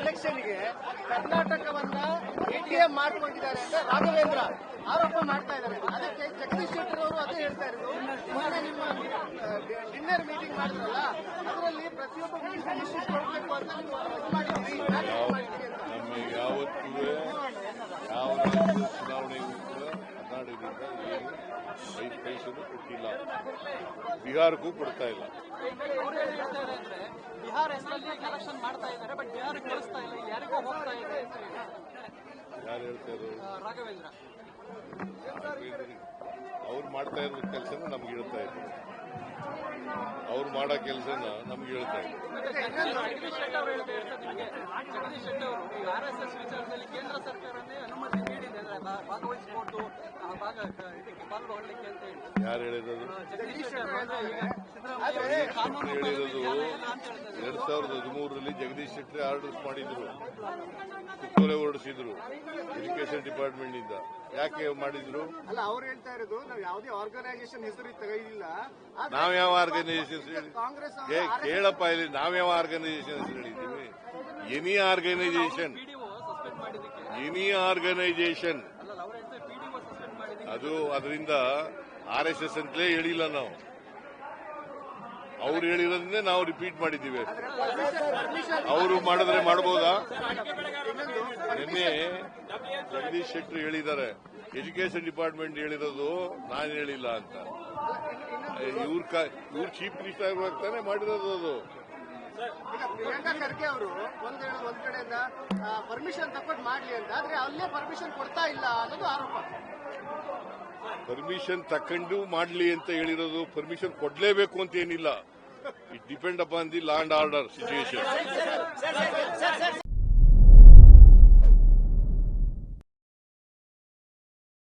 ಎಲೆಕ್ಷನ್ಗೆ ಕರ್ನಾಟಕವನ್ನ ಎಟಿಎಂ ಮಾಡ್ಕೊಂಡಿದ್ದಾರೆ ಅಂತ ರಾಘವೇಂದ್ರ ಆರೋಪ ಮಾಡ್ತಾ ಇದ್ದಾರೆ. ಅದಕ್ಕೆ ಜಗದೀಶ್ ಶೆಟ್ಟರ್ ಅವರು ಅದೇ ಹೇಳ್ತಾ ಇರೋದು. ಮೊನ್ನೆ ನಿಮ್ಮ ಡಿನ್ನರ್ ಮೀಟಿಂಗ್ ಮಾಡಿದ್ರಲ್ಲ ಅದರಲ್ಲಿ ಪ್ರತಿಯೊಬ್ಬ ಅಂತ ನೀವು ಇದು ಮಾಡಿದ್ರಿ ಯಾಕೆ ಇದು ಅಂತ. ನಮಗೆ ಯಾವತ್ತೂ ಯಾವ ರಾಜ್ಯದ ಚುನಾವಣೆಗೂ ಕೂಡ ಕರ್ನಾಟಕದಿಂದ ಏನು ಐದು ಪೈಸೆನೂ ಕೊಟ್ಟಿಲ್ಲ. ಬಿಹಾರಕ್ಕೂ ಕೊಡ್ತಾ ಇಲ್ಲ. ಹೆಸರಲ್ಲಿ ಕಲೆಕ್ಷನ್ ಮಾಡ್ತಾ ಇದ್ದಾರೆ ಬಟ್ ಯಾರು ಕಳಿಸ್ತಾ ಇಲ್ಲ ಯಾರಿಗೂ ಹೋಗ್ತಾ ಇದೆ ಅಂತ ಹೇಳಿ. ಯಾರು ಹೇಳ್ತಾ ರಾಘವೇಂದ್ರ. ಅವ್ರು ಮಾಡ್ತಾ ಇರೋ ಕೆಲಸನ ನಮ್ಗೆ ಹೇಳ್ತಾ ಇದ್ರು. ಅವ್ರು ಮಾಡೋ ಕೆಲಸನ ನಮ್ಗೆ ಹೇಳ್ತಾ ಇದ್ರು. ಮತ್ತೆ ಜಗದೀಶ್ ಶೆಟ್ಟರ್ ಅವರು ಹೇಳ್ತಾ ಇರ್ತಾರೆ ನಿಮಗೆ. ಜಗದೀಶ್ ಶೆಟ್ಟರ್ ಅವರು ಈ ಆರ್ ಎಸ್ ಎಸ್ ವಿಚಾರದಲ್ಲಿ ಕೇಂದ್ರ ಸರ್ಕಾರನೇ ಅನುಮತಿ ನೀಡಿದೆ ಅಂದ್ರೆ ಭಾ- ಭಾಗವಹಿಸಬಹುದು ಆ ಭಾಗ ಕ- ಇದಕ್ಕೆ ಪಾಲ್ಗೊಳ್ಳಲಿಕ್ಕೆ ಅಂತ ಹೇಳಿ. ಯಾರು ಹೇಳಿದ್ರು ಜಗದೀಶ್ ಹೇಳಿರೋದು ಎರಡ್ ಸಾವಿರದ ಹದಿಮೂರರಲ್ಲಿ ಜಗದೀಶ್ ಶೆಟ್ಟರ್ ಆರ್ಡರ್ಸ್ ಮಾಡಿದ್ರು. ಸುತ್ತೋಲೆ ಹೊರಡಿಸಿದ್ರು ಎಜುಕೇಶನ್ ಡಿಪಾರ್ಟ್ಮೆಂಟ್ ಇಂದ. ಯಾಕೆ ಮಾಡಿದ್ರು? ಅಲ್ಲ ಅವ್ರು ಹೇಳ್ತಾ ಇರೋದು ನಾವು ಯಾವುದೇ ಆರ್ಗನೈಸೇಷನ್ ಹೆಸರು ತೆಗೆದಿಲ್ಲ. ಆದ್ರೆ ನಾವ್ ಯಾವ ಆರ್ಗನೈಸೇಷನ್ ಕೇಳಪ್ಪ ಇಲ್ಲಿ ನಾವ್ಯಾವ ಆರ್ಗನೈಸೇಷನ್ ಹೇಳಿದ್ದೀವಿ? ಎನಿ ಆರ್ಗನೈಸೇಷನ್ ಎನಿ ಆರ್ಗನೈಸೇಷನ್ ಅದು ಅದರಿಂದ ಆರ್ ಎಸ್ ಎಸ್ ಅಂತಲೇ ಹೇಳಿಲ್ಲ ನಾವು. ಅವ್ರು ಹೇಳಿರೋದನ್ನೇ ನಾವು ರಿಪೀಟ್ ಮಾಡಿದ್ದೀವಿ. ಅವರು ಮಾಡಿದ್ರೆ ಮಾಡಬಹುದಾ ನಿನ್ನೆ ಜಗದೀಶ್ ಶೆಟ್ಟರ್ ಹೇಳಿದ್ದಾರೆ. ಎಜುಕೇಶನ್ ಡಿಪಾರ್ಟ್ಮೆಂಟ್ ಹೇಳಿರೋದು ನಾನು ಹೇಳಿಲ್ಲ ಅಂತ. ಇವ್ರ ಇವ್ರ ಚೀಫ್ ಮಿನಿಸ್ಟರ್ ಆಗಿರುವಾಗ ತಾನೇ ಮಾಡಿರೋದು ಅದು. ಪ್ರಿಯಾಂಕಾ ಖರ್ಗೆ ಅವರು ಒಂದ್ ಒಂದ್ ಕಡೆಯಿಂದ ಪರ್ಮಿಷನ್ ತಕೊಂಡು ಮಾಡ್ಲಿ ಅಂತ ಆದ್ರೆ ಅಲ್ಲೇ ಪರ್ಮಿಷನ್ ಕೊಡ್ತಾ ಇಲ್ಲ ಅನ್ನೋದು ಆರೋಪ. ಪರ್ಮಿಷನ್ ತಕೊಂಡು ಮಾಡ್ಲಿ ಅಂತ ಹೇಳಿರೋದು ಪರ್ಮಿಷನ್ ಕೊಡ್ಲೇಬೇಕು ಅಂತ ಏನಿಲ್ಲ it depend upon the land order situation